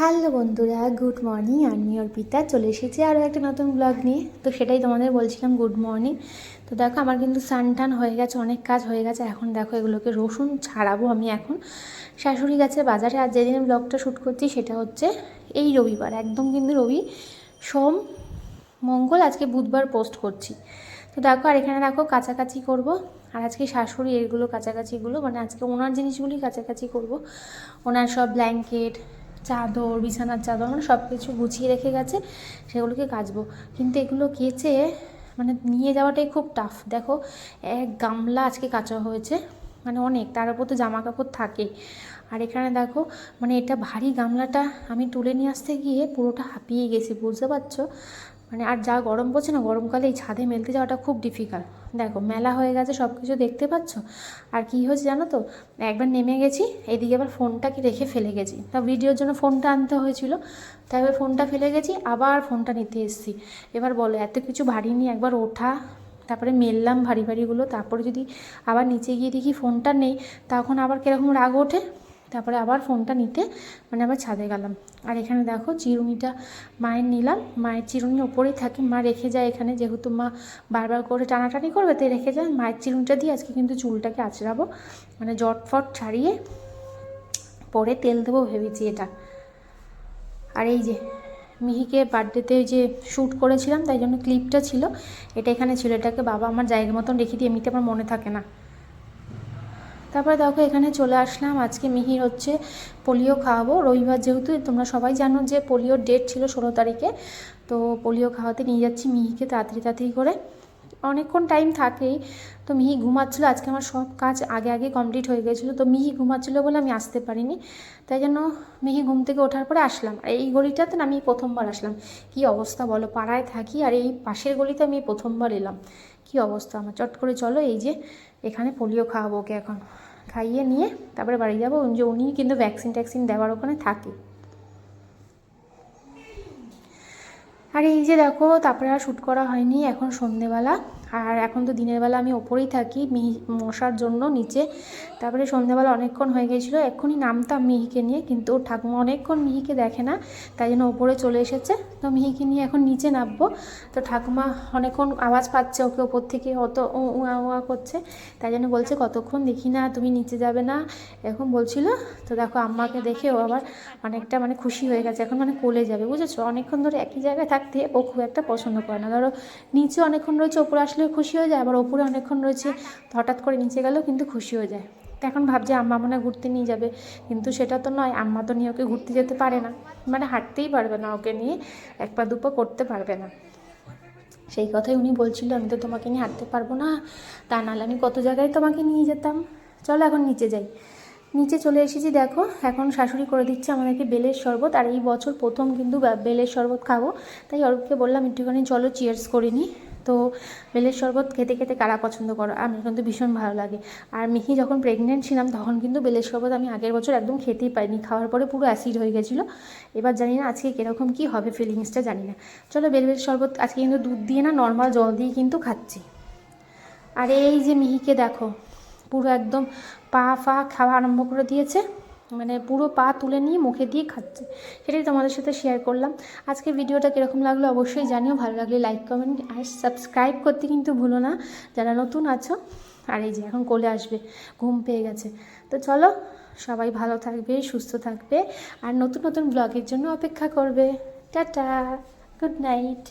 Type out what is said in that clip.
Hello বন্ধুরা, good morning. আমি অর্পিতা, চলে এসেছি আরও একটা নতুন ব্লগ নিয়ে। তো সেটাই তোমাদের বলছিলাম, গুড মর্নিং। তো দেখো, আমার কিন্তু সান টান হয়ে গেছে, অনেক কাজ হয়ে গেছে। এখন দেখো, এগুলোকে রসুন ছাড়াবো আমি এখন। শাশুড়ি গেছে বাজারে, আর যেদিন ব্লগটা শ্যুট করছি সেটা হচ্ছে এই রবিবার। একদম কিন্তু রবি, সোম, মঙ্গল, আজকে বুধবার পোস্ট করছি। তো দেখো, আর এখানে দেখো, কাছাকাছি করব। আর আজকে শাশুড়ি, এগুলো কাছাকাছিগুলো মানে আজকে ওনার জিনিসগুলি কাছাকাছি করব। ওনার সব ব্ল্যাঙ্কেট চাদর, বিছানার চাদর মানে সব কিছু গুছিয়ে রেখে গেছে, সেগুলোকে কাচবো। কিন্তু এগুলো কেচে মানে নিয়ে যাওয়াটাই খুব টাফ দেখো, এক গামলা আজকে কাচা হয়েছে মানে অনেক, তার উপর তো জামা কাপড় থাকে। আর এখানে দেখো মানে এটা ভারী গামলাটা আমি তুলে নিয়ে আসতে গিয়ে পুরোটা হাঁপিয়ে গেছি, বুঝতে পারছ? মানে আর যা গরম পড়ছে না, গরমকালে এই ছাদে মেলতে যাওয়াটা খুব ডিফিকাল্ট দেখো, মেলা হয়ে গেছে সব কিছু দেখতে পাচ্ছ? আর কি হয়েছে জানো তো? একবার নেমে গেছি, এদিকে আবার ফোনটাকে রেখে ফেলে গেছি। তা ভিডিওর জন্য ফোনটা আনতে হয়েছিল, তাই এবার ফোনটা ফেলে গেছি, আবার ফোনটা নিতে এসেছি। এবার বলো, এত কিছু ভারী নিয়ে একবার ওঠা, তারপরে মেললাম ভারী ভারীগুলো, তারপরে যদি আবার নিচে গিয়ে দেখি ফোনটা নেই, তখন আবার কীরকম রাগ ওঠে? তারপরে আবার ফোনটা নিতে মানে আবার ছাদে গেলাম। আর এখানে দেখো চিরুনিটা মায়ের নিলাম, মায়ের চিরুনি ওপরেই থাকে। মা রেখে যায় এখানে, যেহেতু মা বারবার করে টানাটানি করবে, তাই রেখে যায়। মায়ের চিরুনিটা দিয়ে আজকে কিন্তু চুলটাকে আঁচড়াবো মানে জটফট ছাড়িয়ে পরে তেল দেবো ভেবেছি এটা। আর এই যে মিহিকে বার্থডেতে ওই যে শ্যুট করেছিলাম, তাই জন্য ক্লিপটা ছিল। এটা এখানে ছিল, এটাকে বাবা আমার জায়গা মতন রেখে দিয়ে, এমনিতে আমার মনে থাকে না। তারপরে দেখো, এখানে চলে আসলাম। আজকে মিহির হচ্ছে পোলিও খাওয়াবো। রবিবার যেহেতু, তোমরা সবাই জানো যে পোলিওর ডেট ছিল ষোলো তারিখে। তো পোলিও খাওয়াতে নিয়ে যাচ্ছি মিহিকে তাড়াতাড়ি তাড়াতাড়ি করে। অনেকক্ষণ টাইম থাকেই। তো মিহি ঘুমাচ্ছিলো। আজকে আমার সব কাজ আগে আগে কমপ্লিট হয়ে গেছিল। তো মিহি ঘুমাচ্ছিলো বলে আমি আসতে পারিনি। তাই জন্য মিহি ঘুম থেকে ওঠার পরে আসলাম। আর এই গলিটাতে না আমি প্রথমবার আসলাম। কি অবস্থা বলো? পাড়ায় থাকি আর এই পাশের গলিতে আমি প্রথমবার এলাম। কি অবস্থা? আমার চট করে চলো। এই যে এখানে পোলিও খাওয়াবো ওকে এখন। খাইয়ে নিয়ে তারপরে বাড়ি যাব। যে উনি কিন্তু ভ্যাকসিন ট্যাক্সিন দেওয়ার ওখানে থাকে। আর এই যে দেখো, তারপরে আর শ্যুট করা হয়নি, এখন সন্ধেবেলা। আর এখন তো দিনের বেলা আমি ওপরেই থাকি, মিহি, মশার জন্য নিচে। তারপরে সন্ধেবেলা অনেকক্ষণ হয়ে গেছিল, এক্ষুনি নামতাম মিহিকে নিয়ে, কিন্তু ঠাকুমা অনেকক্ষণ মিহিকে দেখে না, তাই জন্য ওপরে চলে এসেছে। তো মিহিকে নিয়ে এখন নিচে নামবো। তো ঠাকুমা অনেকক্ষণ আওয়াজ পাচ্ছে ওকে ওপর থেকে, অত উয়া উয়া করছে। তাই জন্য বলছে, কতক্ষণ দেখি না, তুমি নিচে যাবে না। এরকম বলছিল, তো দেখো, আম্মাকে দেখে ও আবার অনেকটা মানে খুশি হয়ে গেছে, এখন মানে কোলে যাবে। বুঝেছ? অনেকক্ষণ ধরে একই জায়গায় থাকতে ও খুব একটা পছন্দ করে না। ধরো নিচে অনেকক্ষণ রয়েছে, ওপরে আসলে খুশি হয়ে যায়, আবার ওপরে অনেকক্ষণ রয়েছে হঠাৎ করে নিচে গেলেও কিন্তু খুশি হয়ে যায়। তো এখন ভাবছে আম্মা মনে ঘুরতে নিয়ে যাবে, কিন্তু সেটা তো নয়, আম্মা তো নিয়ে ওকে ঘুরতে যেতে পারে না। মানে হাঁটতেই পারবে না ওকে নিয়ে, এক পা দুপা করতে পারবে না। সেই কথাই উনি বলছিল, আমি তো তোমাকে নিয়ে হাঁটতে পারব না, তা নাহলে আমি কত জায়গায় তোমাকে নিয়ে যেতাম? চলো এখন নিচে যাই। নিচে চলে এসেছি, দেখো। এখন শাশুড়ি করে দিচ্ছে আমাদেরকে বেলের শরবত, আর এই বছর প্রথম কিন্তু বেলের শরবত খাব। তাই অরূপকে বললাম, একটুখানি চলো চিয়ার্স করে নিই তো বেলের শরবত খেতে খেতে কারা পছন্দ করো? আমার কিন্তু ভীষণ ভালো লাগে। আর মিহি যখন প্রেগনেন্ট ছিলাম, তখন কিন্তু বেলের শরবত আমি আগের বছর একদম খেতেই পারিনি। খাওয়ার পরে পুরো অ্যাসিড হয়ে গেছিল। এবার জানি না আজকে কীরকম, কী হবে ফিলিংসটা জানি না। চলো, বেলের শরবত আজকে কিন্তু দুধ দিয়ে না নর্মাল জল দিয়ে কিন্তু খাচ্ছি। আর এই যে মিহিকে দেখো পুরো একদম পা ফা খাওয়া আরম্ভ করে দিয়েছে। মানে পুরো পা তুলে নিয়ে মুখে দিয়ে খাচ্ছে। সেটাই তোমাদের সাথে শেয়ার করলাম। আজকে ভিডিওটা কীরকম লাগল অবশ্যই জানিও। ভালো লাগলে লাইক কমেন্ট আর সাবস্ক্রাইব করতে কিন্তু ভুলো না। যারা নতুন আছো, আর এই যে এখন কোলে আসবে, ঘুম পেয়ে গেছে। তো চলো, সবাই ভালো থাকবে, সুস্থ থাকবে। আর নতুন নতুন ব্লগের জন্য অপেক্ষা করবে। Tata good night